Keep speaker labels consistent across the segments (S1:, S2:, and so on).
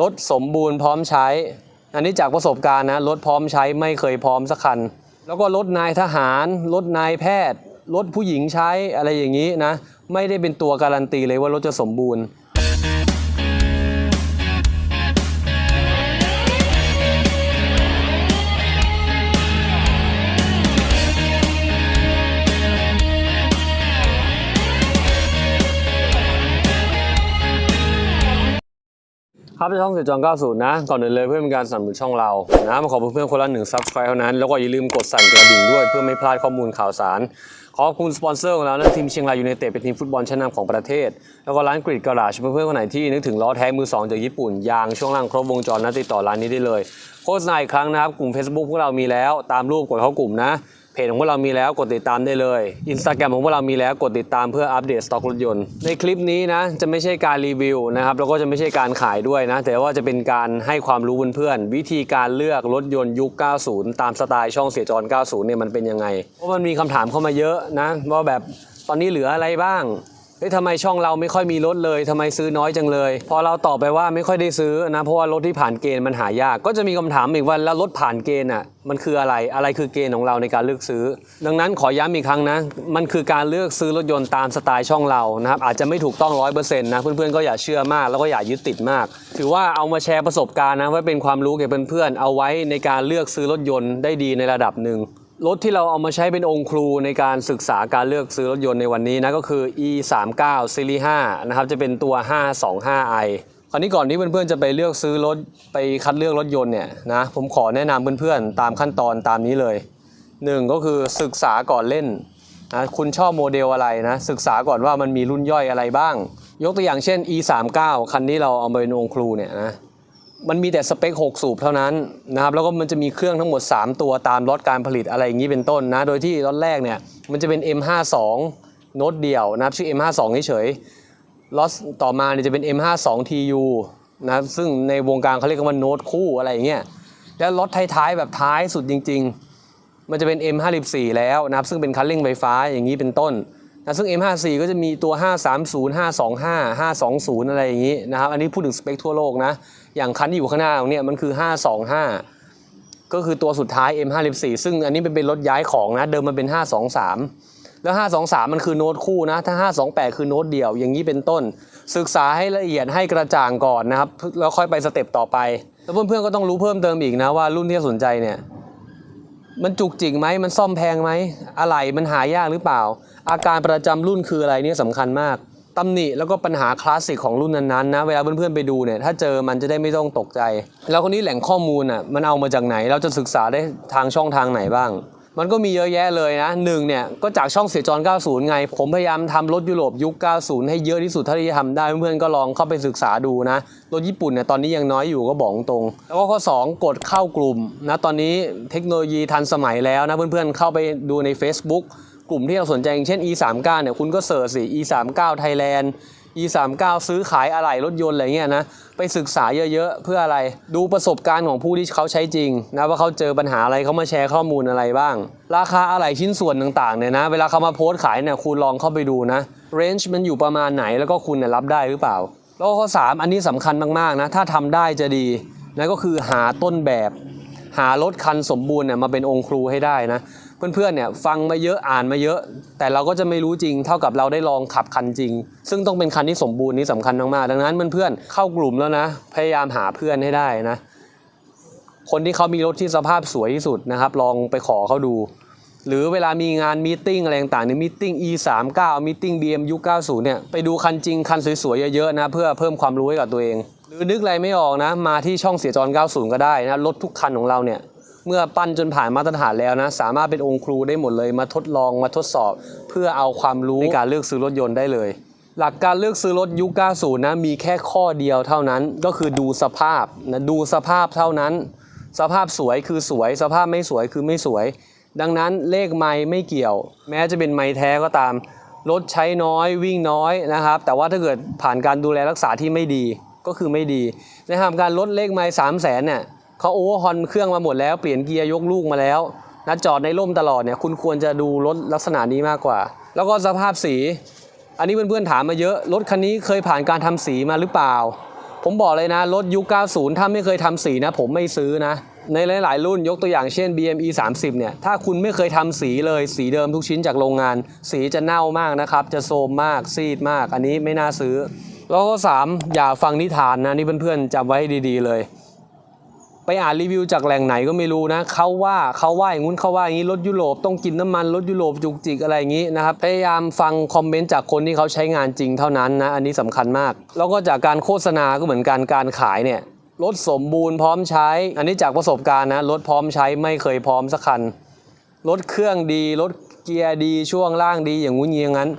S1: รถสมบูรณ์พร้อมใช้ อันนี้จากประสบการณ์นะรถพร้อมใช้ไม่เคยพร้อมสักคัน แล้วก็รถนายทหารรถนายแพทย์รถผู้หญิงใช้อะไรอย่างนี้นะไม่ได้เป็นตัวการันตีเลยว่ารถจะสมบูรณ์ ครับช่องสียจอง90 นะ ก่อนอื่นเลยเพื่อเป็นการสนับสนุนช่องเรา นะมาขอเพื่อนๆคนละหนึ่ง subscribe เท่านั้น แล้วก็อย่าลืมกดสั่นกระดิ่งด้วยเพื่อไม่พลาดข้อมูลข่าวสาร ขอบคุณสปอนเซอร์ของเรานะทีมเชียงรายยูไนเต็ดเป็นทีมฟุตบอลชั้นนำของประเทศ แล้วก็ร้านกรีดกระดาษเพื่อนๆคนไหนที่นึกถึงล้อแท้มือสองจากญี่ปุ่นยางช่วงล่างครบวงจรนะติดต่อร้านนี้ได้เลย โฆษณาอีกครั้งนะครับกลุ่ม Facebook พวกเรามีแล้ว ตามรูปกดเข้ากลุ่มนะ เพจของพวกเรามีแล้วกดติดตามได้เลยอินสตาแกรมของพวกเรามีแล้วกดติดตามเพื่ออัปเดตสต็อกรถยนต์ ในคลิปนี้นะจะไม่ใช่การรีวิวนะครับแล้วก็จะไม่ใช่การขายด้วยนะ แต่ว่าจะเป็นการให้ความรู้เพื่อนๆวิธีการเลือกรถยนต์ยุค 90 ตามสไตล์ช่องเสียจร 90 เนี่ยมันเป็นยังไงเพราะมันมีคำถามเข้ามาเยอะนะว่าแบบตอนนี้เหลืออะไรบ้าง ฮ้ยทำไมช่องเราไม่ค่อยมีรถเลยทำไมซื้อน้อยจังเลย พอเราตอบไปว่าไม่ค่อยได้ซื้อนะเพราะว่ารถที่ผ่านเกณฑ์มันหายาก ก็จะมีคำถามอีกว่าแล้วรถผ่านเกณฑ์อะมันคืออะไรอะไรคือเกณฑ์ของเราในการเลือกซื้อ ดังนั้นขอย้ำอีกครั้งนะ มันคือการเลือกซื้อรถยนต์ตามสไตล์ช่องเรานะครับอาจจะไม่ถูกต้องร้อยเปอร์เซ็นต์นะเพื่อนๆก็อย่าเชื่อมากแล้วก็อย่ายึดติดมาก ถือว่าเอามาแชร์ประสบการณ์นะไว้เป็นความรู้แก่เพื่อนๆเอาไว้ในการเลือกซื้อรถยนต์ได้ดีในระดับหนึ่ง รถที่เราเอามาใช้เป็นองค์ครูในการศึกษาการเลือกซื้อรถยนต์ในวันนี้นะก็คือ e 3 9 Series 5นะครับจะเป็นตัว 525i คราวนี้ก่อนที่เพื่อนๆจะไปเลือกซื้อรถไปคัดเลือกรถยนต์เนี่ยนะผมขอแนะนำเพื่อนๆตามขั้นตอนตามนี้เลยหนึ่งก็คือศึกษาก่อนเล่นนะคุณชอบโมเดลอะไรนะศึกษาก่อนว่ามันมีรุ่นย่อยอะไรบ้าง ยกตัวอย่างเช่น e 3 9คันนี้เราเอามาเป็นองค์ครูเนี่ยนะ มันมีแต่สเปค 6 สูบเท่านั้นนะครับแล้วก็มันจะมีเครื่องทั้งหมด 3 ตัวตามล็อตการผลิตอะไรอย่างนี้เป็นต้นนะ โดยที่ล็อตแรกเนี่ยมันจะเป็น M52 โน้ตเดี่ยวนะครับชื่อ M52 เฉยๆล็อตต่อมาเนี่ยจะเป็น M52 TU นะครับซึ่งในวงการเขาเรียกว่าโน้ตคู่อะไรอย่างเงี้ยแล้วล็อตท้ายๆแบบท้ายสุดจริง ๆ มันจะเป็น M54 แล้วนะครับซึ่งเป็นคันเร่งไฟฟ้าอย่างนี้เป็นต้น นะซึ่ง M54 ก็จะมีตัว 530 525 520 อะไรอย่างนี้นะครับ อันนี้พูดถึงสเปคทั่วโลกนะ อย่างคันที่อยู่ข้างหน้าตรงเนี้ยมันคือ 525 ก็คือตัวสุดท้าย M54 ซึ่งอันนี้เป็นเป็นรถย้ายของนะ เดิมมันเป็น 523 แล้ว 523 มันคือโน้ตคู่นะ ถ้า 528 คือโน้ตเดี่ยว อย่างนี้เป็นต้น ศึกษาให้ละเอียดให้กระจ่างก่อนนะครับ แล้วค่อยไปสเต็ปต่อไป แล้วเพื่อนๆก็ต้องรู้เพิ่มเติมอีกนะว่ารุ่นที่สนใจเนี่ย มันจุกจิกไหมมันซ่อมแพงไหมอะไรมันหายากหรือเปล่า อาการประจำรุ่นคืออะไรเนี่ยสำคัญมากตำหนิแล้วก็ปัญหาคลาสสิกของรุ่นนั้นๆนะเวลาเพื่อนๆไปดูเนี่ยถ้าเจอมันจะได้ไม่ต้องตกใจ แล้วคนนี้แหล่งข้อมูลอะมันเอามาจากไหน เราจะศึกษาได้ทางช่องทางไหนบ้าง มันก็มีเยอะแยะเลยนะหนึ่งเนี่ยก็จากช่องเสียจร 90 ไง ผมพยายามทำรถยุโรปยุค 90 ให้เยอะที่สุดเท่าที่จะทำได้เพื่อนๆก็ลองเข้าไปศึกษาดูนะรถญี่ปุ่นเนี่ยตอนนี้ยังน้อยอยู่ก็บอกตรง แล้วก็ข้อ 2 กดเข้ากลุ่มนะตอนนี้เทคโนโลยีทันสมัยแล้วนะเพื่อนๆเข้าไปดูใน Facebook กลุ่มที่เราสนใจอย่างเช่น e39 เนี่ยคุณก็เสิร์ชสิ e39 Thailand e39 ซื้อขายอะไหล่รถยนต์อะไรเงี้ยนะไปศึกษาเยอะๆ เพื่ออะไรดูประสบการณ์ของผู้ที่เขาใช้จริงนะว่าเขาเจอปัญหาอะไรเขามาแชร์ข้อมูลอะไรบ้าง ราคาอะไหล่ชิ้นส่วนต่างๆเนี่ยนะ เวลาเขามาโพสต์ขายเนี่ยคุณลองเข้าไปดูนะเรนจ์มันอยู่ประมาณไหนแล้วก็คุณเนี่ยรับได้หรือเปล่า แล้วข้อ 3 อันนี้สำคัญมากๆนะถ้าทำได้จะดีนั่นก็คือหาต้นแบบ หารถคันสมบูรณ์เนี่ยมาเป็นองค์ครูให้ได้นะ เพื่อนๆเนี่ยฟังมาเยอะอ่านมาเยอะ แต่เราก็จะไม่รู้จริง เท่ากับเราได้ลองขับคันจริง ซึ่งต้องเป็นคันที่สมบูรณ์นี่สำคัญมากๆดังนั้นเพื่อนๆเข้ากลุ่มแล้วนะ พยายามหาเพื่อนให้ได้นะ คนที่เขามีรถที่สภาพสวยที่สุดนะครับ ลองไปขอเขาดู หรือเวลามีงานมีติ้งอะไรต่างๆเนี่ยมีติ้ง e 3 9มีติ้ง bm ยุค90เนี่ยไปดูคันจริงคันสวยๆเยอะๆนะเพื่อเพิ่มความรู้ให้กับตัวเอง หรือนึกอะไรไม่ออกนะ มาที่ช่องเสียจร90 ก็ได้นะรถทุกคันของเราเนี่ย เมื่อปั้นจนผ่านมาตรฐานแล้วนะ สามารถเป็นองค์ครูได้หมดเลยมาทดลองมาทดสอบ เพื่อเอาความรู้ในการเลือกซื้อรถยนต์ได้เลย หลักการเลือกซื้อรถยุค 90 นะมีแค่ข้อเดียวเท่านั้นก็คือดูสภาพนะดูสภาพเท่านั้น สภาพสวยคือสวย สภาพไม่สวยคือไม่สวย ดังนั้นเลขไม้ไม่เกี่ยว แม้จะเป็นไม้แท้ก็ตามรถใช้น้อยวิ่งน้อยนะครับ แต่ว่าถ้าเกิดผ่านการดูแลรักษาที่ไม่ดีก็คือไม่ดีในะครับการลดเลขไม้สามแสนเนี่ย เขาโอเวอร์ฮอนเครื่องมาหมดแล้วเปลี่ยนเกียร์ยกลูกมาแล้วนะจอดในร่มตลอดเนี่ยคุณควรจะดูรถลักษณะนี้มากกว่า แล้วก็สภาพสี อันนี้เพื่อนๆถามมาเยอะ รถคันนี้เคยผ่านการทำสีมาหรือเปล่า ผมบอกเลยนะ รถยุค 90 ถ้าไม่เคยทำสีนะ ผมไม่ซื้อนะ ในหลาย ๆ รุ่นยกตัวอย่างเช่น BME 30 เนี่ย ถ้าคุณไม่เคยทำสีเลย สีเดิมทุกชิ้นจากโรงงาน สีจะเน่ามากนะครับ จะโทรมมาก ซีดมาก อันนี้ไม่น่าซื้อ แล้วก็3อย่าฟังนิทานนะนี่เพื่อนๆจำไว้ให้ดีๆเลย ไปอ่านรีวิวจากแหล่งไหนก็ไม่รู้นะเขาว่าเขาว่าอย่างงู้นเขาว่าอย่างนี้รถยุโรปต้องกินน้ำมันรถยุโรปจุกจิกอะไรอย่างนี้นะครับพยายามฟังคอมเมนต์จากคนที่เขาใช้งานจริงเท่านั้นนะอันนี้สำคัญมาก แล้วก็จากการโฆษณาก็เหมือนกันการขายเนี่ยรถสมบูรณ์พร้อมใช้ อันนี้จากประสบการณ์นะรถพร้อมใช้ไม่เคยพร้อมสักคันรถเครื่องดีรถเกียร์ดีช่วงล่างดีอย่างงู้นอย่างนั้น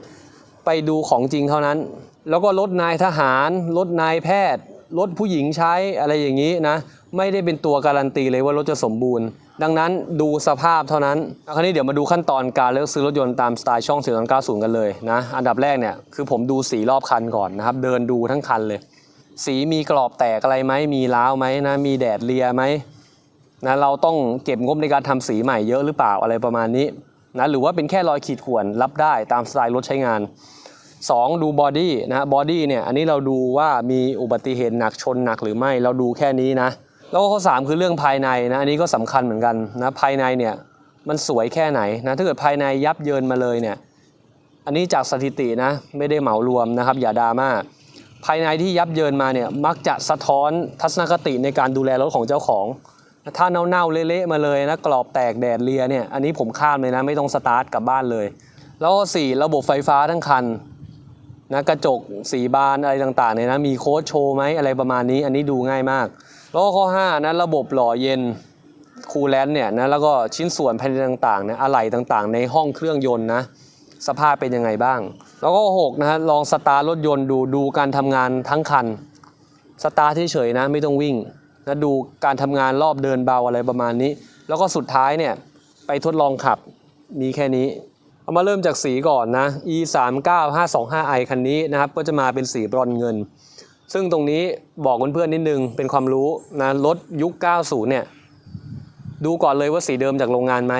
S1: ไปดูของจริงเท่านั้น แล้วก็รถนายทหารรถนายแพทย์ รถผู้หญิงใช้อะไรอย่างนี้นะ ไม่ได้เป็นตัวการันตีเลยว่ารถจะสมบูรณ์ ดังนั้นดูสภาพเท่านั้นคราวนี้เดี๋ยวมาดูขั้นตอนการเลือกซื้อรถยนต์ตามสไตล์ช่อง490 กันเลยนะ อันดับแรกเนี่ยคือผมดูสีรอบคันก่อนนะครับ เดินดูทั้งคันเลย สีมีกรอบแตกอะไรไหมมีร้าวไหมนะ มีแดดเลียไหมนะเราต้องเก็บงบในการทำสีใหม่เยอะหรือเปล่าอะไรประมาณนี้นะหรือว่าเป็นแค่รอยขีดข่วนรับได้ตามสไตล์รถใช้งาน 2 ดูบอดี้นะบอดี้เนี่ยอันนี้เราดูว่ามีอุบัติเหตุหนักชนหนักหรือไม่เราดูแค่นี้นะ แล้วก็ข้อ 3 คือเรื่องภายในนะอันนี้ก็สำคัญเหมือนกันนะภายในเนี่ยมันสวยแค่ไหนนะถ้าเกิดภายในยับเยินมาเลยเนี่ยอันนี้จากสถิตินะไม่ได้เหมารวมนะครับอย่าดราม่าภายในที่ยับเยินมาเนี่ยมักจะสะท้อนทัศนคติในการดูแลรถของเจ้าของ ถ้าเน่าๆเละๆมาเลยนะกรอบแตกแดดเลียเนี่ยอันนี้ผมข้ามเลยนะไม่ต้องสตาร์ทกลับบ้านเลย แล้วก็สี่ระบบไฟฟ้าทั้งคัน นะกระจกสีบานอะไรต่างๆเนี่ยนะมีโค้ดโชว์ไหมอะไรประมาณนี้ อันนี้ดูง่ายมาก แล้วก็ข้อ5นะระบบหล่อเย็นคูลแลนต์เนี่ยนะแล้วก็ชิ้นส่วนภายในต่างๆเนี่ยอะไหล่ต่างๆ ในห้องเครื่องยนต์นะสภาพเป็นยังไงบ้าง แล้วก็6นะฮะลองสตาร์รถยนต์ดูดูการทำงานทั้งคัน สตาร์ทเฉยๆนะไม่ต้องวิ่งนะดูการทำงานรอบเดินเบาอะไรประมาณนี้ แล้วก็สุดท้ายเนี่ยไปทดลองขับมีแค่นี้ เอามาเริ่มจากสีก่อนนะ e 3 9 5 2 5 i คันนี้นะครับ ก็จะมาเป็นสีบรอนเงิน ซึ่งตรงนี้บอกเพื่อนๆนิดนึงเป็นความรู้นะรถยุค 90 เนี่ย ดูก่อนเลยว่าสีเดิมจากโรงงานไหม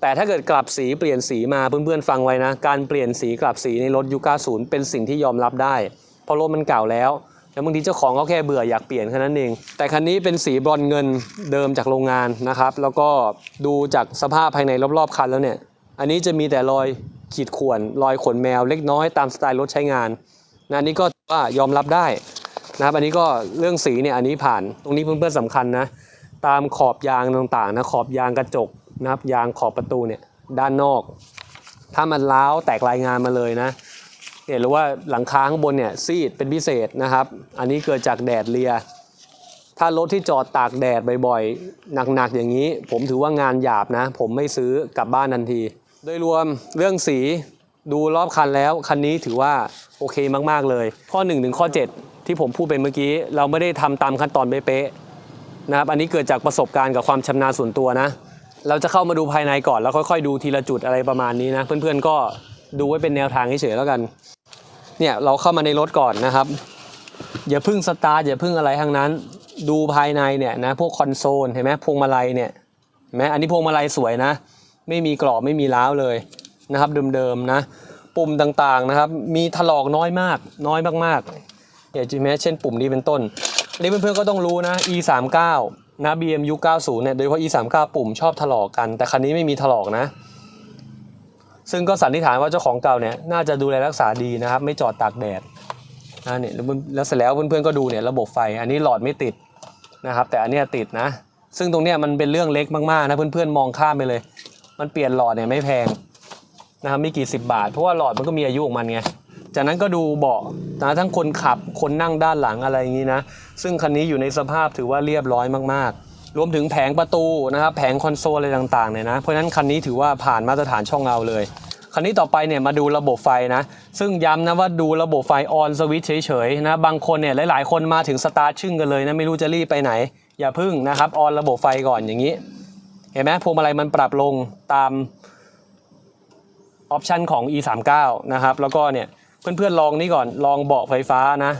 S1: แต่ถ้าเกิดกลับสีเปลี่ยนสีมาเพื่อนๆฟังไว้นะ การเปลี่ยนสีกลับสีในรถยุค 90 เป็นสิ่งที่ยอมรับได้ เพราะรถมันเก่าแล้วแล้วบางทีเจ้าของเขาแค่เบื่ออยากเปลี่ยนแค่นั้นเอง แต่คันนี้เป็นสีบรอนเงินเดิมจากโรงงานนะครับ แล้วก็ดูจากสภาพภายในรอบๆคันแล้วเนี่ย อันนี้จะมีแต่รอยขีดข่วนรอยขนแมวเล็กน้อยตามสไตล์รถใช้งานนะอันนี้ก็ถือว่ายอมรับได้นะครับอันนี้ก็เรื่องสีเนี่ยอันนี้ผ่านตรงนี้เพื่อนๆสำคัญนะตามขอบยางต่างๆนะขอบยางกระจกนะครับยางขอบประตูเนี่ยด้านนอก ถ้ามันล้าวแตกรายงานมาเลยนะเนี่ยหรือว่าหลังคาข้างบนเนี่ยซีดเป็นพิเศษนะครับ อันนี้เกิดจากแดดเลีย ถ้ารถที่จอดตากแดดบ่อยๆหนักๆอย่างนี้ ผมถือว่างานหยาบนะ ผมไม่ซื้อกลับบ้านทันที โดยรวมเรื่องสีดูรอบคันแล้ว คันนี้ถือว่าโอเคมาก ๆ เลย ข้อ1ถึงข้อ 7 ที่ผมพูดไปเมื่อกี้ เราไม่ได้ทำตามขั้นตอนเป๊ะๆนะครับ อันนี้เกิดจากประสบการณ์กับความชำนาญส่วนตัวนะ เราจะเข้ามาดูภายในก่อนแล้วค่อยๆ ดูทีละจุดอะไรประมาณนี้นะ เพื่อนๆก็ดูไว้เป็นแนวทางเฉยๆแล้วกัน เนี่ยเราเข้ามาในรถก่อนนะครับ อย่าพึ่งสตาร์ทอย่าพึ่งอะไรทั้งนั้น ดูภายในเนี่ยนะพวกคอนโซลเห็นไหมพวงมาลัยเนี่ยเห็นไหมอันนี้พวงมาลัยสวยนะ ไม่มีกรอบไม่มีร้าวเลยนะครับเดิมๆนะปุ่มต่างๆนะครับ มีถลอกน้อยมากน้อยมากๆอย่างเช่นเช่นปุ่มนี้เป็นต้นนนี้เพื่อนๆก็ต้องรู้นะ e 3 9นะ BM ยุค90เนี่ยโดยเฉพาะ e 3 9ปุ่มชอบถลอกกัน แต่คันนี้ไม่มีถลอกนะ ซึ่งก็สันนิษฐานว่าเจ้าของเก่าเนี่ยน่าจะดูแลรักษาดีนะครับ ไม่จอดตากแดดนะเนี่ยแล้วเสร็จแล้วเพื่อนๆก็ดูเนี่ยระบบไฟ อันนี้หลอดไม่ติดนะครับ แต่อันนี้ติดนะ ซึ่งตรงเนี้ยมันเป็นเรื่องเล็กมากๆนะเพื่อนๆมองข้ามไปเลย มันเปลี่ยนหลอดเนี่ยไม่แพงนะครับไม่กี่สิบบาท เพราะว่าหลอดมันก็มีอายุของมันไงจากนั้นก็ดูเบาะนะทั้งคนขับคนนั่งด้านหลังอะไรอย่างนี้นะซึ่งคันนี้อยู่ในสภาพถือว่าเรียบร้อยมากๆ รวมถึงแผงประตูนะครับแผงคอนโซลอะไรต่างๆเนี่ยนะเพราะฉะนั้นคันนี้ถือว่าผ่านมาตรฐานช่องเราเลยคันนี้ต่อไปเนี่ยมาดูระบบไฟนะ ซึ่งย้ำนะว่าดูระบบไฟออนสวิตช์เฉยๆนะบางคนเนี่ยหลายๆ คนมาถึงสตาร์ทชึ่งกันเลยนะไม่รู้จะรีบไปไหน อย่าพึ่งนะครับออนระบบไฟก่อนอย่างนี้ เห็นไหมพวงมาลัยมันปรับลงตามออปชันของ e 3 9นะครับ แล้วก็เนี่ยเพื่อนๆลองนี่ก่อนลองเบาะไฟฟ้านะ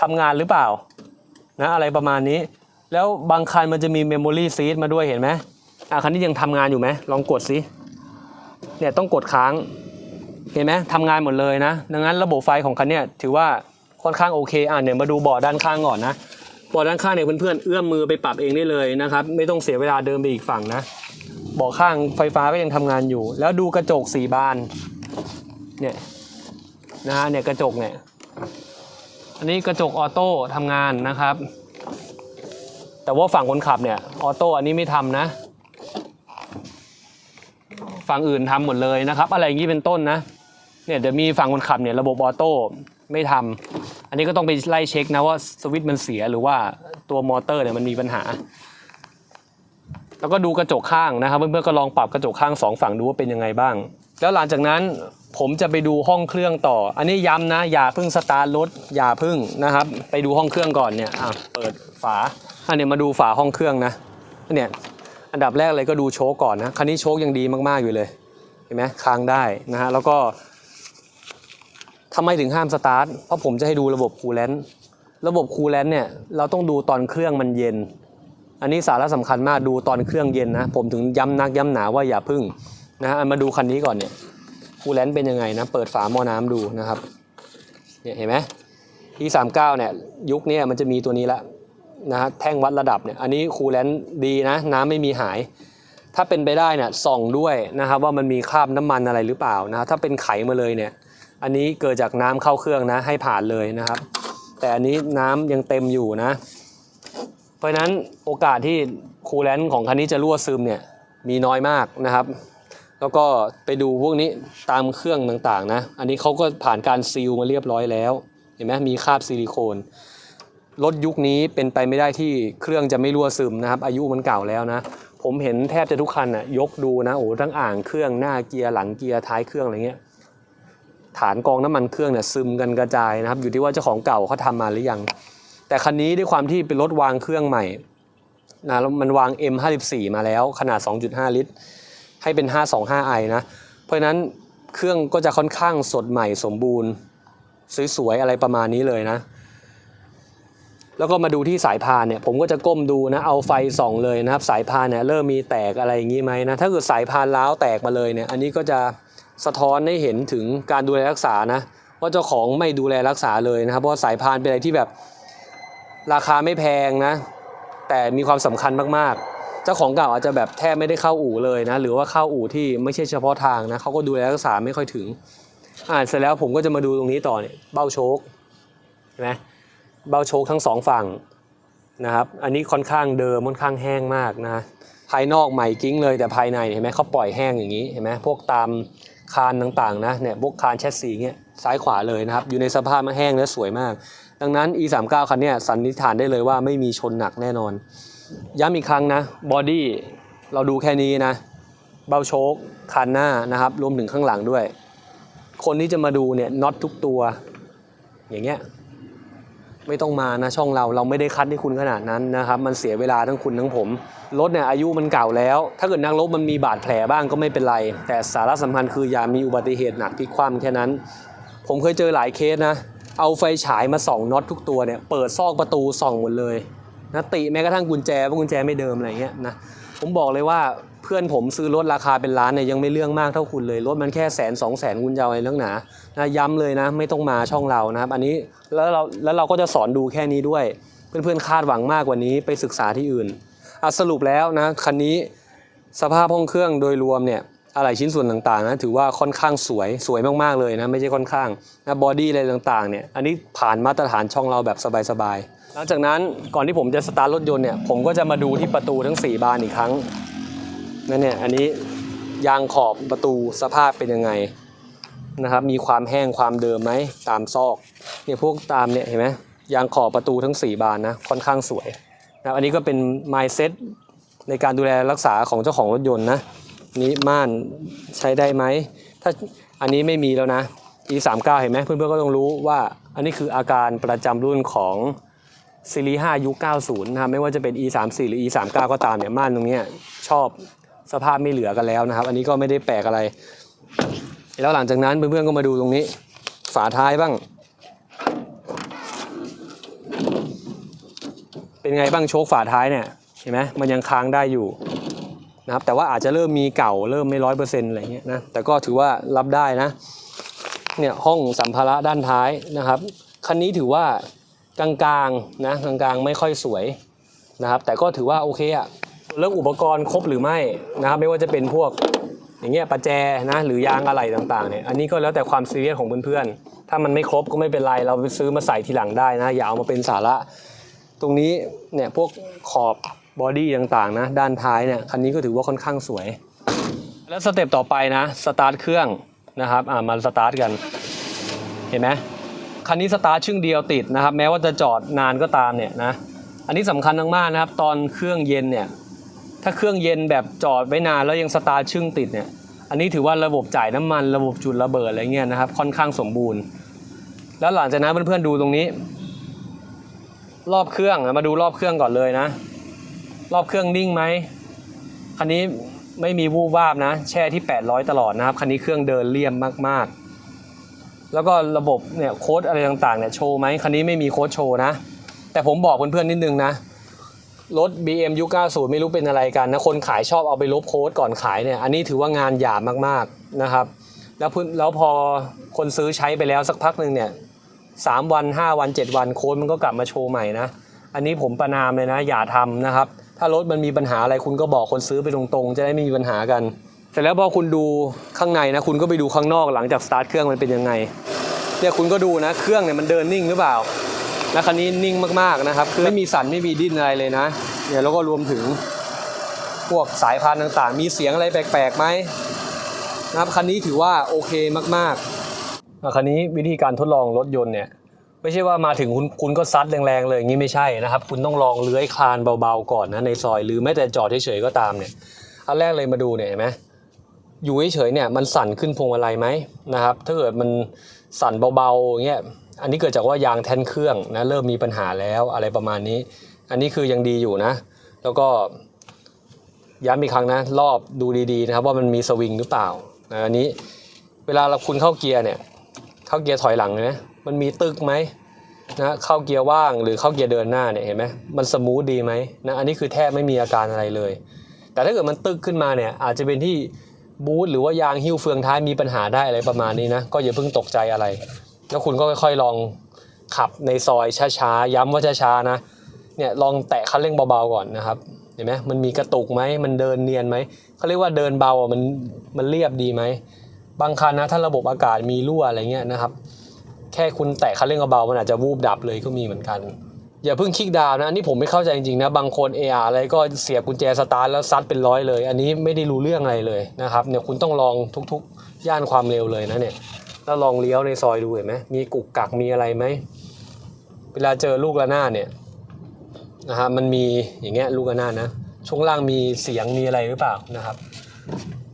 S1: ทำงานหรือเปล่านะอะไรประมาณนี้ แล้วบางคันมันจะมีเมมโมรี่ซีดมาด้วยเห็นไหมอะคันนี้ยังทำงานอยู่ไหมลองกดสิเนี่ยต้องกดค้างเห็นไหมทำงานหมดเลยนะ ดังนั้นระบบไฟของคันเนี้ยถือว่าค่อนข้างโอเคอะเนี่ยมาดูเบาะด้านข้างก่อนนะ บาะด้านข้างเนี่ยเพื่อนๆเอื้อมมือไปปรับเองได้เลยนะครับ ไม่ต้องเสียเวลาเดินไปอีกฝั่งนะบาะข้างไฟฟ้าก็ยังทำงานอยู่ แล้วดูกระจกสีบานเนี่ยนะฮะเนี่ยกระจกเนี่ยอันนี้กระจกออโต้ทำงานนะครับ แต่ว่าฝั่งคนขับเนี่ยออโต้อันนี้ไม่ทำนะ ฝั่งอื่นทำหมดเลยนะครับ อะไรอย่างนี้เป็นต้นนะเนี่ยเดี๋ยวมีฝั่งคนขับเนี่ยระบบออโต้ไม่ทำ อันนี้ก็ต้องไปไล่เช็คนะว่าสวิตช์มันเสียหรือว่าตัวมอเตอร์เนี่ยมันมีปัญหา แล้วก็ดูกระจกข้างนะครับเพื่อนๆก็ลองปรับกระจกข้างสองฝั่งดูว่าเป็นยังไงบ้าง แล้วหลังจากนั้นผมจะไปดูห้องเครื่องต่อ อันนี้ย้ำนะ อย่าเพิ่งสตาร์ทรถอย่าเพิ่งนะครับ ไปดูห้องเครื่องก่อนเนี่ยอะเปิดฝาอันนี้มาดูฝาห้องเครื่องนะเนี่ยอันดับแรกเลยก็ดูโชคก่อนนะคันนี้โชคยังดีมากๆอยู่เลยเห็นไหมค้างได้นะฮะแล้วก็ ทำไมถึงห้ามสตาร์ท เพราะผมจะให้ดูระบบคูลเลนต์ระบบคูลเลนต์เนี่ยเราต้องดูตอนเครื่องมันเย็น อันนี้สาระสำคัญมากดูตอนเครื่องเย็นนะ ผมถึงย้ำนักย้ำหนาว่าอย่าพึ่งนะฮะมาดูคันนี้ก่อนเนี่ยคูลเลนต์เป็นยังไงนะ เปิดฝาหม้อน้ำดูนะครับเนี่ยเห็นไหม E39 เนี่ยยุคนี้มันจะมีตัวนี้ละนะฮะแท่งวัดระดับเนี่ยอันนี้คูลเลนต์ดีนะ น้ำไม่มีหาย ถ้าเป็นไปได้เนี่ยส่องด้วยนะครับว่ามันมีคราบน้ำมันอะไรหรือเปล่านะถ้าเป็นไขมาเลยเนี่ย อันนี้เกิดจากน้ำเข้าเครื่องนะ ให้ผ่านเลยนะครับ แต่อันนี้น้ำยังเต็มอยู่นะ เพราะฉะนั้นโอกาสที่คูลแลนต์ของคันนี้จะรั่วซึมเนี่ยมีน้อยมากนะครับ แล้วก็ไปดูพวกนี้ตามเครื่องต่างๆนะ อันนี้เขาก็ผ่านการซีลมาเรียบร้อยแล้ว เห็นไหมมีคราบซิลิโคนรถยุคนี้เป็นไปไม่ได้ที่เครื่องจะไม่รั่วซึมนะครับ อายุมันเก่าแล้วนะ ผมเห็นแทบจะทุกคันน่ะยกดูนะโอ้ทั้งอ่างเครื่องหน้าเกียร์หลังเกียร์ท้ายเครื่องอะไรเงี้ย ฐานกองน้ำมันเครื่องเนี่ยซึมกันกระจายนะครับ อยู่ที่ว่าเจ้าของเก่าเขาทำมาหรือยัง แต่คันนี้ด้วยความที่เป็นรถวางเครื่องใหม่นะแล้วมันวาง M54 มาแล้วขนาด 2.5 ลิตร ให้เป็น 525i นะ เพราะฉะนั้นเครื่องก็จะค่อนข้างสดใหม่สมบูรณ์สวยๆอะไรประมาณนี้เลยนะ แล้วก็มาดูที่สายพานเนี่ยผมก็จะก้มดูนะเอาไฟส่องเลยนะครับ สายพานเนี่ยเริ่มมีแตกอะไรอย่างนี้ไหมนะถ้าเกิดสายพานล้าวแตกมาเลยเนี่ยอันนี้ก็จะ สะท้อนให้เห็นถึงการดูแลรักษานะว่าเจ้าของไม่ดูแลรักษาเลยนะครับเพราะสายพานเป็นอะไรที่แบบราคาไม่แพงนะ แต่มีความสำคัญมากๆ เจ้าของเก่าอาจจะแบบแทบไม่ได้เข้าอู่เลยนะ หรือว่าเข้าอู่ที่ไม่ใช่เฉพาะทางนะเขาก็ดูแลรักษาไม่ค่อยถึง อ่าเสร็จแล้วผมก็จะมาดูตรงนี้ต่อเนี่ยเบ้าโชคเห็นไหมเบ้าโชคทั้งสองฝั่งนะครับ อันนี้ค่อนข้างเดิมค่อนข้างแห้งมากนะ ภายนอกใหม่กิ้งเลยแต่ภายในเห็นไหมเขาปล่อยแห้งอย่างนี้เห็นไหมพวกตาม คานต่างๆนะเนี่ยบกคานแชสซีเนี่ยซ้ายขวาเลยนะครับ อยู่ในสภาพมันแห้งและสวยมาก ดังนั้น E39 คันนี้สันนิษฐานได้เลยว่าไม่มีชนหนักแน่นอน ย้ำอีกครั้งนะบอดี้เราดูแค่นี้นะ เบาโชคคันหน้านะครับรวมถึงข้างหลังด้วย คนที่จะมาดูเนี่ยน็อตทุกตัวอย่างเงี้ย ไม่ต้องมานะช่องเราเราไม่ได้คัดให้คุณขนาดนั้นนะครับมันเสียเวลาทั้งคุณทั้งผมรถเนี่ยอายุมันเก่าแล้ว ถ้าเกิดนักรบมันมีบาดแผลบ้างก็ไม่เป็นไร แต่สาระสำคัญคืออย่ามีอุบัติเหตุหนักพลิกคว่ำแค่นั้น ผมเคยเจอหลายเคสนะ เอาไฟฉายมาส่องน็อตทุกตัวเนี่ยเปิดซอกประตูส่องหมดเลยนะติแม้กระทั่งกุญแจว่ากุญแจไม่เดิมอะไรเงี้ยนะผมบอกเลยว่า พื่อนผมซื้อรถราคาเป็นล้านเนี่ยยังไม่เรื่องมากเท่าคุณเลยรถมันแค่แสนสองแสนคุณจะเอาอะไรเรื่องหนานะย้ำเลยนะ ไม่ต้องมาช่องเรานะครับ อันนี้แล้วเราแล้วเราก็จะสอนดูแค่นี้ด้วย เพื่อนๆคาดหวังมากกว่านี้ไปศึกษาที่อื่นอะสรุปแล้วนะคันนี้สภาพห้องเครื่องโดยรวมเนี่ยอะไรชิ้นส่วนต่างๆนะถือว่าค่อนข้างสวยสวยมากๆเลยนะไม่ใช่ค่อนข้างนะบอดี้อะไรต่างๆเนี่ยอันนี้ผ่านมาตรฐานช่องเราแบบสบายๆหลังจากนั้นก่อนที่ผมจะสตาร์ทรถยนต์เนี่ยผมก็จะมาดูที่ประตูทั้ง 4 บานอีกครั้ง นั่นเนี่ยอันนี้ยางขอบประตูสภาพเป็นยังไงนะครับ มีความแห้งความเดิมไหมตามซอกเนี่ยพวกตามเนี่ยเห็นไหมยางขอบประตูทั้ง 4 บานนะค่อนข้างสวยนะอันนี้ก็เป็น mindset ในการดูแลรักษาของเจ้าของรถยนต์นะนี้ม่านใช้ได้ไหมถ้าอันนี้ไม่มีแล้วนะ E39 เห็นไหมเพื่อนๆก็ต้องรู้ว่าอันนี้คืออาการประจำรุ่นของซีรีส์5ยุค90นะครับไม่ว่าจะเป็น E34 หรือ E39 ก็ตามเนี่ยม่านตรงนี้ชอบ สภาพไม่เหลือกันแล้วนะครับ อันนี้ก็ไม่ได้แปลกอะไร แล้วหลังจากนั้นเพื่อนๆก็มาดูตรงนี้ ฝาท้ายบ้าง เป็นไงบ้างโชคฝาท้ายเนี่ยเห็นไหมมันยังค้างได้อยู่นะครับแต่ว่าอาจจะเริ่มมีเก่าเริ่มไม่ร้อยเปอร์เซ็นต์อะไรเงี้ยนะแต่ก็ถือว่ารับได้นะเนี่ยห้องสัมภาระด้านท้ายนะครับคันนี้ถือว่ากลางๆนะกลางๆไม่ค่อยสวยนะครับแต่ก็ถือว่าโอเคอะ เรื่องอุปกรณ์ครบหรือไม่นะครับไม่ว่าจะเป็นพวกอย่างเงี้ยประแจนะหรือยางอะไหล่ต่างๆเนี่ยอันนี้ก็แล้วแต่ความซีเรียสของเพื่อนๆ ถ้ามันไม่ครบก็ไม่เป็นไรเราไปซื้อมาใส่ทีหลังได้นะอย่าเอามาเป็นสาระ ตรงนี้เนี่ยพวกขอบบอดี้ต่างๆนะด้านท้ายเนี่ยคันนี้ก็ถือว่าค่อนข้างสวย แล้วสเต็ปต่อไปนะสตาร์ทเครื่องนะครับอ่ามาสตาร์ทกันเห็นไหมคันนี้สตาร์ทชึ่งเดียวติดนะครับ แม้ว่าจะจอดนานก็ตามเนี่ยนะอันนี้สำคัญมากๆนะครับ ตอนเครื่องเย็นเนี่ย ถ้าเครื่องเย็นแบบจอดไว้นานแล้วยังสตาร์ชึ่งติดเนี่ย อันนี้ถือว่าระบบจ่ายน้ำมันระบบจุดระเบิดอะไรเงี้ยนะครับ ค่อนข้างสมบูรณ์ แล้วหลังจากนั้นเพื่อนๆดูตรงนี้ รอบเครื่องมาดูรอบเครื่องก่อนเลยนะ รอบเครื่องนิ่งไหมคันนี้ไม่มีวูบวาบนะ แช่ที่ 800 ตลอดนะครับ คันนี้เครื่องเดินเลี่ยมมากๆ แล้วก็ระบบเนี่ยโค้ดอะไรต่างๆเนี่ยโชว์ไหมคันนี้ไม่มีโค้ดโชว์นะ แต่ผมบอกเพื่อนๆนิดนึงนะ รถ BM ยุค90 ไม่รู้เป็นอะไรกันนะคนขายชอบเอาไปลบโค้ดก่อนขายเนี่ยอันนี้ถือว่างานหยาบมากๆนะครับ แล้วพื้นแล้วพอคนซื้อใช้ไปแล้วสักพักหนึ่งเนี่ยสามวันห้าวันเจ็ดวันโค้ดมันก็กลับมาโชว์ใหม่นะ อันนี้ผมประนามเลยนะ อย่าทำนะครับ ถ้ารถมันมีปัญหาอะไรคุณก็บอกคนซื้อไปตรงๆ จะได้ไม่มีปัญหากัน เสร็จแล้วพอคุณดูข้างในนะ คุณก็ไปดูข้างนอกหลังจากสตาร์ทเครื่องมันเป็นยังไงเนี่ยคุณก็ดูนะเครื่องเนี่ยมันเดินนิ่งหรือเปล่า และคันนี้นิ่งมากๆนะครับ คือไม่มีสั่นไม่มีดิ้นอะไรเลยนะ เนี่ยแล้วก็รวมถึงพวกสายพานต่างๆ มีเสียงอะไรแปลกๆไหมนะครับคันนี้ถือว่าโอเคมากๆอะคันนี้วิธีการทดลองรถยนต์เนี่ยไม่ใช่ว่ามาถึงคุณคุณก็ซัดแรงๆเลยอย่างนี้ไม่ใช่นะครับ คุณต้องลองเลื้อยคลานเบาๆก่อนนะในซอยหรือแม้แต่จอดเฉยๆก็ตามเนี่ยอันแรกเลยมาดูเนี่ยเห็นไหมอยู่เฉยๆเนี่ยมันสั่นขึ้นพวงมาลัยไหมนะครับ ถ้าเกิดมันสั่นเบาๆอย่างเงี้ย อันนี้เกิดจากว่ายางแทนเครื่องนะเริ่มมีปัญหาแล้วอะไรประมาณนี้ อันนี้คือยังดีอยู่นะ แล้วก็ย้ำอีกครั้งนะรอบดูดีๆนะครับว่ามันมีสวิงหรือเปล่านะอันนี้เวลาเราคุณเข้าเกียร์เนี่ยเข้าเกียร์ถอยหลังนะมันมีตึกไหมนะเข้าเกียร์ว่างหรือเข้าเกียร์เดินหน้าเนี่ยเห็นไหมมันสมูทดีไหมนะอันนี้คือแทบไม่มีอาการอะไรเลย แต่ถ้าเกิดมันตึกขึ้นมาเนี่ยอาจจะเป็นที่บูทหรือว่ายางหิ้วเฟืองท้ายมีปัญหาได้อะไรประมาณนี้นะก็อย่าเพิ่งตกใจอะไร แล้วคุณก็ค่อยๆลองขับในซอยช้าๆย้ำว่าช้าๆนะเนี่ยลองแตะคันเร่งเบาๆก่อนนะครับเห็นไหมมันมีกระตุกไหมมันเดินเนียนไหมเขาเรียกว่าเดินเบาอะมันมันเรียบดีไหมบางคันนะถ้าระบบอากาศมีรั่วอะไรเงี้ยนะครับแค่คุณแตะคันเร่งเบาๆมันอาจจะวูบดับเลยก็มีเหมือนกัน อย่าเพิ่งคลิกดาวน์นะอันนี้ผมไม่เข้าใจจริงๆนะบางคน AR อะไรก็เสียบกุญแจสตาร์ทแล้วซัดเป็นร้อยเลย อันนี้ไม่ได้รู้เรื่องอะไรเลยนะครับเนี่ยคุณต้องลองทุกๆ ย่านความเร็วเลยนะเนี่ย แล้วลองเลี้ยวในซอยดูเห็นไหมมีกุกกักมีอะไรไหม เวลาเจอลูกระนาดเนี่ยนะฮะมันมีอย่างเงี้ยลูกระนาดนะช่วงล่างมีเสียงมีอะไรหรือเปล่านะครับ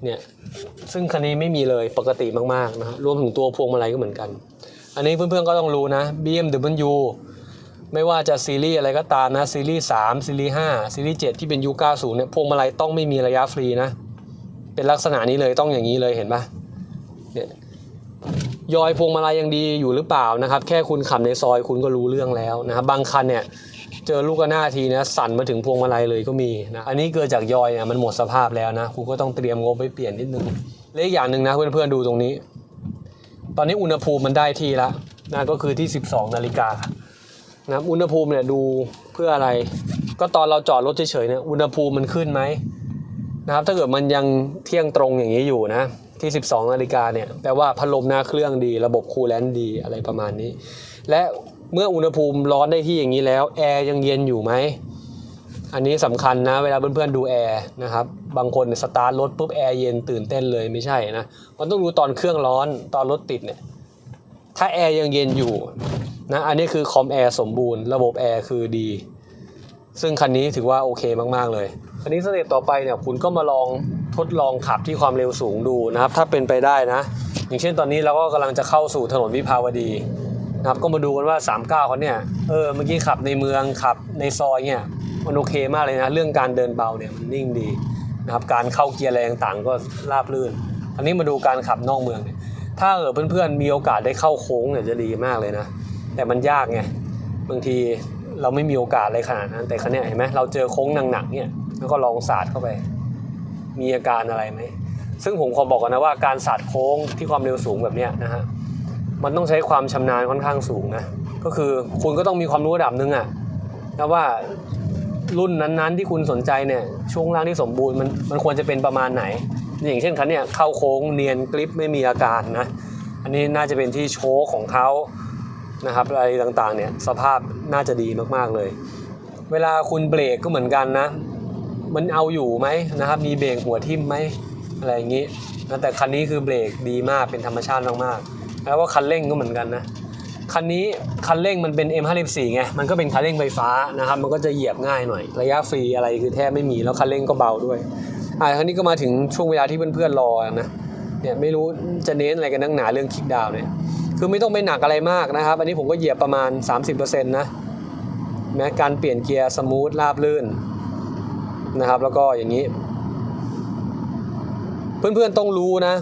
S1: เนี่ยซึ่งคันนี้ไม่มีเลยปกติมากๆนะฮะรวมถึงตัวพวงมาลัยก็เหมือนกัน อันนี้เพื่อนๆก็ต้องรู้นะ BMW ไม่ว่าจะซีรีส์อะไรก็ตามนะซีรีส์3ซีรีส์5ซีรีส์7ที่เป็นยุค90 เนี่ยพวงมาลัยต้องไม่มีระยะฟรีนะ เป็นลักษณะนี้เลยต้องอย่างนี้เลยเห็นปะเนี่ย ยอยพวงมาลัยยังดีอยู่หรือเปล่านะครับ แค่คุณขับในซอยคุณก็รู้เรื่องแล้วนะครับบางคันเนี่ยเจอลูกกระนาทีนะสั่นมาถึงพวงมาลัยเลยก็มีนะอันนี้เกิดจากยอยเนี่ยมันหมดสภาพแล้วนะคุณก็ต้องเตรียมงบไปเปลี่ยนนิดนึงและอีกอย่างหนึ่งนะเพื่อนๆดูตรงนี้ ตอนนี้อุณหภูมิมันได้ที่แล้วนะก็คือที่ 12นาฬิกานะอุณหภูมิเนี่ยดูเพื่ออะไร ก็ตอนเราจอดรถเฉยๆเนี่ยอุณหภูมิมันขึ้นไหมนะครับถ้าเกิดมันยังเที่ยงตรงอย่างนี้อยู่นะ ที่ 12นาฬิกาเนี่ยแปลว่าพัดลมหน้าเครื่องดี ระบบคูลแลนต์ดีอะไรประมาณนี้ และเมื่ออุณหภูมิร้อนได้ที่อย่างนี้แล้วแอร์ยังเย็นอยู่ไหมอันนี้สำคัญนะเวลาเพื่อนๆดูแอร์นะครับบางคนสตาร์ทรถปุ๊บแอร์เย็นตื่นเต้นเลยไม่ใช่นะมันต้องดูตอนเครื่องร้อนตอนรถติดเนี่ยถ้าแอร์ยังเย็นอยู่นะอันนี้คือคอมแอร์สมบูรณ์ระบบแอร์คือดี ซึ่งคันนี้ถือว่าโอเคมากๆเลย คันนี้สเต็ปต่อไปเนี่ยคุณก็มาลอง ทดลองขับที่ความเร็วสูงดูนะครับ ถ้าเป็นไปได้นะ อย่างเช่นตอนนี้เราก็กำลังจะเข้าสู่ถนนวิภาวดีนะครับก็มาดูกันว่า 39เขาเนี่ยเออเมื่อกี้ขับในเมืองขับในซอยเนี่ยมันโอเคมากเลยนะเรื่องการเดินเบาเนี่ยมันนิ่งดีนะครับการเข้าเกียร์อะไรต่างๆก็ราบรื่น อันนี้มาดูการขับนอกเมืองเนี่ยถ้าเออเพื่อนๆมีโอกาสได้เข้าโค้งเนี่ยจะดีมากเลยนะ แต่มันยากไงบางทีเราไม่มีโอกาสอะไรขนาดนั้นแต่คันเนี้ยเห็นไหมเราเจอโค้งหนักๆเนี่ยแล้วก็ลองสาดเข้าไป มีอาการอะไรไหม ซึ่งผมขอบอกกันนะว่าการสาดโค้งที่ความเร็วสูงแบบเนี้ยนะฮะมันต้องใช้ความชำนาญค่อนข้างสูงนะก็คือคุณก็ต้องมีความรู้ระดับหนึ่งอะนะว่ารุ่นนั้นๆที่คุณสนใจเนี่ยช่วงล่างที่สมบูรณ์มันมันควรจะเป็นประมาณไหน อย่างเช่นคันเนี่ยเข้าโค้งเนียนกริปไม่มีอาการนะอันนี้น่าจะเป็นที่โชคของเขานะครับอะไรต่างๆเนี่ยสภาพน่าจะดีมากๆเลย เวลาคุณเบรกก็เหมือนกันนะ มันเอาอยู่ไหมนะครับ มีเบรกหัวทิ่มไหมอะไรอย่างนี้นะแต่คันนี้คือเบรกดีมากเป็นธรรมชาติมากๆแล้วว่าคันเร่งก็เหมือนกันนะคันนี้คันเร่งมันเป็น M54 ไงมันก็เป็นคันเร่งไฟฟ้านะครับมันก็จะเหยียบง่ายหน่อย ระยะฟรีอะไรคือแทบไม่มีแล้วคันเร่งก็เบาด้วยอ่าคันนี้ก็มาถึงช่วงเวลาที่เพื่อนๆรอนะเนี่ยไม่รู้จะเน้นอะไรกันนักหนาเรื่องคิกดาวเนี่ยคือไม่ต้องไปหนักอะไรมากนะครับ อันนี้ผมก็เหยียบประมาณ 30%นะแม้การเปลี่ยนเกียร์สมูทราบลื่น นะครับ แล้วก็อย่างนี้ เพื่อนๆต้องรู้นะ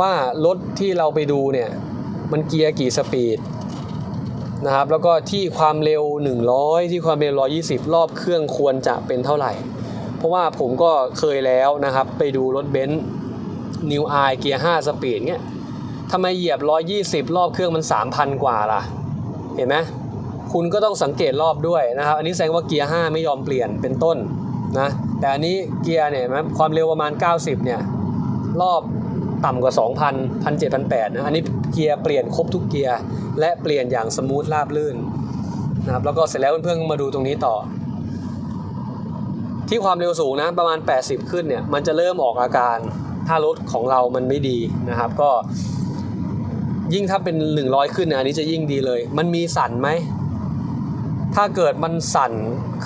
S1: ว่ารถที่เราไปดูเนี่ย มันเกียร์กี่สปีดนะครับ แล้วก็ที่ความเร็ว 100 ที่ความเร็ว 120 รอบเครื่องควรจะเป็นเท่าไหร่ เพราะว่าผมก็เคยแล้วนะครับ ไปดูรถเบนซ์นิวไอเกียร์5สปีดเนี่ยทำไมเหยียบ 120 รอบเครื่องมัน 3,000 กว่าล่ะ เห็นไหมคุณก็ต้องสังเกตรอบด้วยนะครับ อันนี้แสดงว่าเกียร์ 5 ไม่ยอมเปลี่ยนเป็นต้น นะแต่อันนี้เกียร์เนี่ยนไหมความเร็วประมาณ 90 เนี่ย รอบต่ำกว่า 2,000 1,700 1,800นะอันนี้เกียร์เปลี่ยนครบทุกเกียร์ และเปลี่ยนอย่างสมูทราบลื่นนะครับแล้วก็เสร็จแล้วเพื่อนๆมาดูตรงนี้ต่อ ที่ความเร็วสูงนะประมาณ 80 ขึ้นเนี่ยมันจะเริ่มออกอาการถ้ารถของเรามันไม่ดีนะครับก็ยิ่งถ้าเป็น 100 ขึ้นเนี่ยอันนี้จะยิ่งดีเลย มันมีสั่นไหม ถ้าเกิดมันสั่น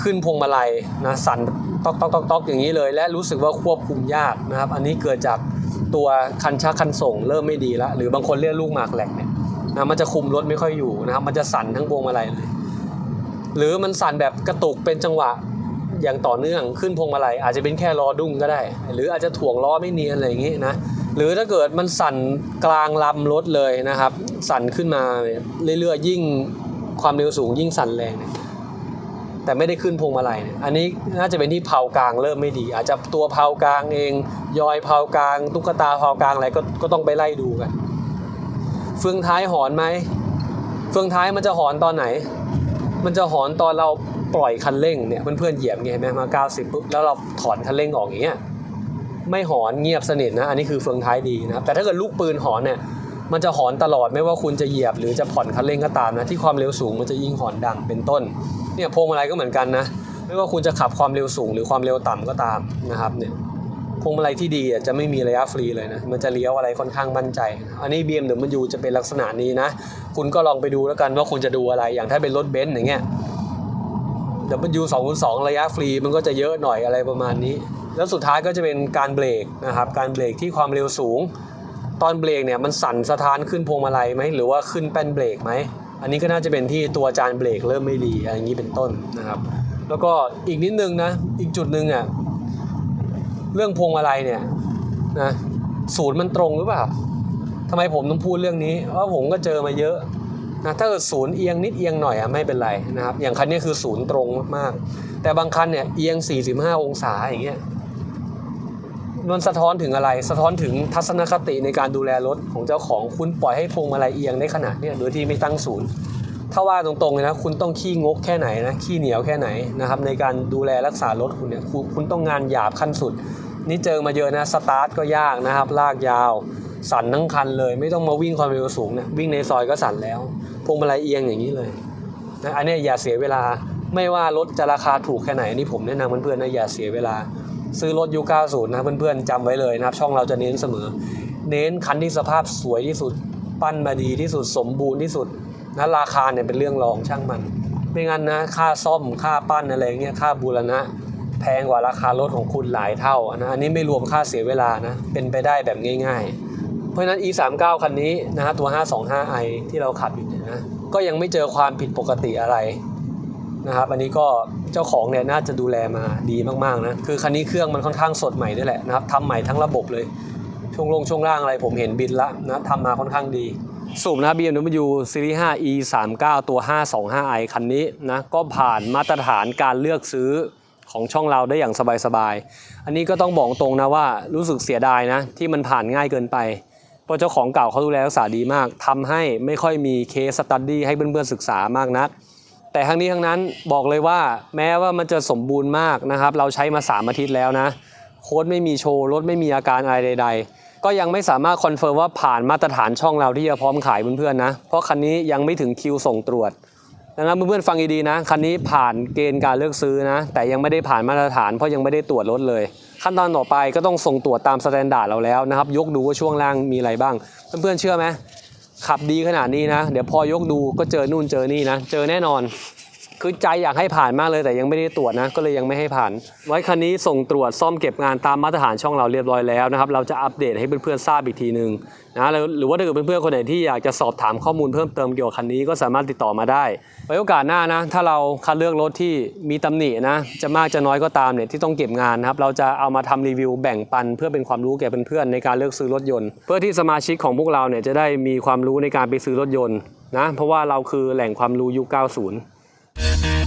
S1: ขึ้นพวงมาลัยนะสั่นต๊อกต๊อกต๊อกต๊อกอย่างนี้เลย และรู้สึกว่าควบคุมยากนะครับ อันนี้เกิดจากตัวคันชักคันส่งเริ่มไม่ดีแล้วหรือบางคนเรียกลูกหมากแหลกเนี่ยนะมันจะคุมรถไม่ค่อยอยู่นะครับ มันจะสั่นทั้งพวงมาลัยเลยหรือมันสั่นแบบกระตุกเป็นจังหวะอย่างต่อเนื่องขึ้นพวงมาลัยอาจจะเป็นแค่ล้อดุ้งก็ได้ หรืออาจจะถ่วงล้อไม่เนียนอะไรอย่างนี้นะหรือถ้าเกิดมันสั่นกลางลำรถเลยนะครับ สั่นขึ้นมาเรื่อยๆยิ่ง ความเร็วสูงยิ่งสั่นแรงเนี่ยแต่ไม่ได้ขึ้นพวงมาลัยเนี่ยอันนี้น่าจะเป็นที่เพากลางเริ่มไม่ดี อาจจะตัวเพากลางเอง ยอยเพากลาง ตุ๊กตาเพากลางอะไรก็ก็ต้องไปไล่ดูกัน เฟืองท้ายหอนไหมเฟืองท้ายมันจะหอนตอนไหน มันจะหอนตอนเราปล่อยคันเร่งเนี่ยเพื่อนๆเหยียบไงเห็นไหมมา90ปุ๊บแล้วเราถอนคันเร่งออกอย่างเงี้ยไม่หอนเงียบสนิทนะอันนี้คือเฟืองท้ายดีนะครับแต่ถ้าเกิดลูกปืนหอนเนี่ย มันจะหอนตลอดไม่ว่าคุณจะเหยียบหรือจะผ่อนคันเร่งก็ตามนะที่ความเร็วสูงมันจะยิ่งหอนดังเป็นต้นเนี่ยพวงมาลัยก็เหมือนกันนะไม่ว่าคุณจะขับความเร็วสูงหรือความเร็วต่ำก็ตามนะครับเนี่ยพวงมาลัยที่ดีอะจะไม่มีระยะฟรีเลยนะมันจะเลี้ยวอะไรค่อนข้างมั่นใจ อันนี้ BMW จะเป็นลักษณะนี้นะ คุณก็ลองไปดูแล้วกันว่าคุณจะดูอะไรอย่างถ้าเป็นรถเบนซ์อย่างเงี้ย W 22ระยะฟรีมันก็จะเยอะหน่อยอะไรประมาณนี้ แล้วสุดท้ายก็จะเป็นการเบรกนะครับการเบรกที่ความเร็วสูง ตอนเบรกเนี่ยมันสั่นสะท้านขึ้นพวงมาลัยไหมหรือว่าขึ้นแป้นเบรกไหมอันนี้ก็น่าจะเป็นที่ตัวจานเบรกเริ่มไม่ดีอะไรอย่างนี้เป็นต้นนะครับ แล้วก็อีกนิดนึงนะอีกจุดหนึ่งอะเรื่องพวงมาลัยเนี่ยนะศูนย์มันตรงหรือเปล่าทำไมผมต้องพูดเรื่องนี้เพราะผมก็เจอมาเยอะนะถ้าเกิดศูนย์เอียงนิดเอียงหน่อยอะไม่เป็นไรนะครับอย่างคันนี้คือศูนย์ตรงมากๆแต่บางคันเนี่ยเอียง 45 องศาอย่างเงี้ย มันสะท้อนถึงอะไร สะท้อนถึงทัศนคติในการดูแลรถของเจ้าของคุณปล่อยให้พวงมาลัยเอียงได้ขนาดเนี้ยโดยที่ไม่ตั้งศูนย์ถ้าว่าตรงๆเลยนะคุณต้องขี้งกแค่ไหนนะขี้เหนียวแค่ไหนนะครับในการดูแลรักษารถคุณเนี่ยคุณคุณต้องงานหยาบขั้นสุด นี่เจอมาเยอะนะสตาร์ทก็ยากนะครับ ลากยาว สั่นทั้งคันเลย ไม่ต้องมาวิ่งความเร็วสูงเนี่ยวิ่งในซอยก็สั่นแล้วพวงมาลัยเอียงอย่างนี้เลยนะอันนี้อย่าเสียเวลาไม่ว่ารถจะราคาถูกแค่ไหนนี่ผมแนะนำเพื่อนๆนะอย่าเสียเวลา ซื้อรถยุค90 นะเพื่อนๆจำไว้เลยนะครับ ช่องเราจะเน้นเสมอ เน้นคันที่สภาพสวยที่สุด ปั้นมาดีที่สุดสมบูรณ์ที่สุดนะราคาเนี่ยเป็นเรื่องรองช่างมัน ไม่งั้นนะค่าซ่อมค่าปั้นอะไรเงี้ยค่าบูรณะ แพงกว่าราคารถของคุณหลายเท่านะอันนี้ไม่รวมค่าเสียเวลานะเป็นไปได้แบบง่าย ๆ เพราะฉะนั้น e 3 9 คันนี้นะฮะตัว 525i ที่เราขับอยู่เนี่ยนะก็ยังไม่เจอความผิดปกติอะไร นะครับอันนี้ก็เจ้าของเนี่ยน่าจะดูแลมาดีมากๆนะคือคันนี้เครื่องมันค่อนข้างสดใหม่ด้วยแหละนะครับทำใหม่ทั้งระบบเลย ช่วงลงช่วงล่างอะไรผมเห็นบินละนะทำมาค่อนข้างดีสูบนะ BMW Series 5 e 3 9ตัว 525i คันนี้นะก็ผ่านมาตรฐานการเลือกซื้อของช่องเราได้อย่างสบายๆ อันนี้ก็ต้องบอกตรงนะว่ารู้สึกเสียดายนะ ที่มันผ่านง่ายเกินไป เพราะเจ้าของเก่าเขาดูแลรักษาดีมากทำให้ไม่ค่อยมีเคสสตัดดี้ให้เพื่อนๆศึกษามากนัก แต่ทั้งนี้ทั้งนั้นบอกเลยว่าแม้ว่ามันจะสมบูรณ์มากนะครับ เราใช้มา 3 อาทิตย์แล้วนะ โค้ดไม่มีโชว์ รถไม่มีอาการอะไรใด ๆ ก็ยังไม่สามารถคอนเฟิร์มว่าผ่านมาตรฐานช่องเราที่จะพร้อมขายเพื่อนๆนะ เพราะคันนี้ยังไม่ถึงคิวส่งตรวจดังนั้นเพื่อนๆฟังดีๆนะคันนี้ผ่านเกณฑ์การเลือกซื้อนะ แต่ยังไม่ได้ผ่านมาตรฐานเพราะยังไม่ได้ตรวจรถเลย ขั้นตอนต่อไปก็ต้องส่งตรวจตามสแตนดาร์ดเราแล้วนะครับ ยกดูว่าช่วงล่างมีอะไรบ้าง เพื่อนๆเชื่อไหม ขับดีขนาดนี้นะ เดี๋ยวพอยกดูก็เจอนู่นเจอนี่นะ เจอแน่นอน คือใจอยากให้ผ่านมากเลยแต่ยังไม่ได้ตรวจนะ ก็เลยยังไม่ให้ผ่าน ไว้คันนี้ส่งตรวจซ่อมเก็บงานตามมาตรฐานช่องเราเรียบร้อยแล้วนะครับ เราจะอัปเดตให้เพื่อนๆทราบอีกทีหนึ่งนะหรือว่าถ้าเกิดเพื่อนๆคนไหนที่อยากจะสอบถามข้อมูลเพิ่มเติมเกี่ยวกับคันนี้ก็สามารถติดต่อมาได้ไว้โอกาสหน้านะ ถ้าเราคัดเลือกรถที่มีตำหนินะ จะมากจะน้อยก็ตามเนี่ยที่ต้องเก็บงานนะครับ เราจะเอามาทำรีวิวแบ่งปัน เพื่อเป็นความรู้แก่เพื่อนๆในการเลือกซื้อรถยนต์ เพื่อที่สมาชิกของพวกเราเนี่ยจะได้มีความรู้ในการไปซื้อรถยนต์นะ เพราะว่าเราคือแหล่งความรู้ยุค 90 Bye.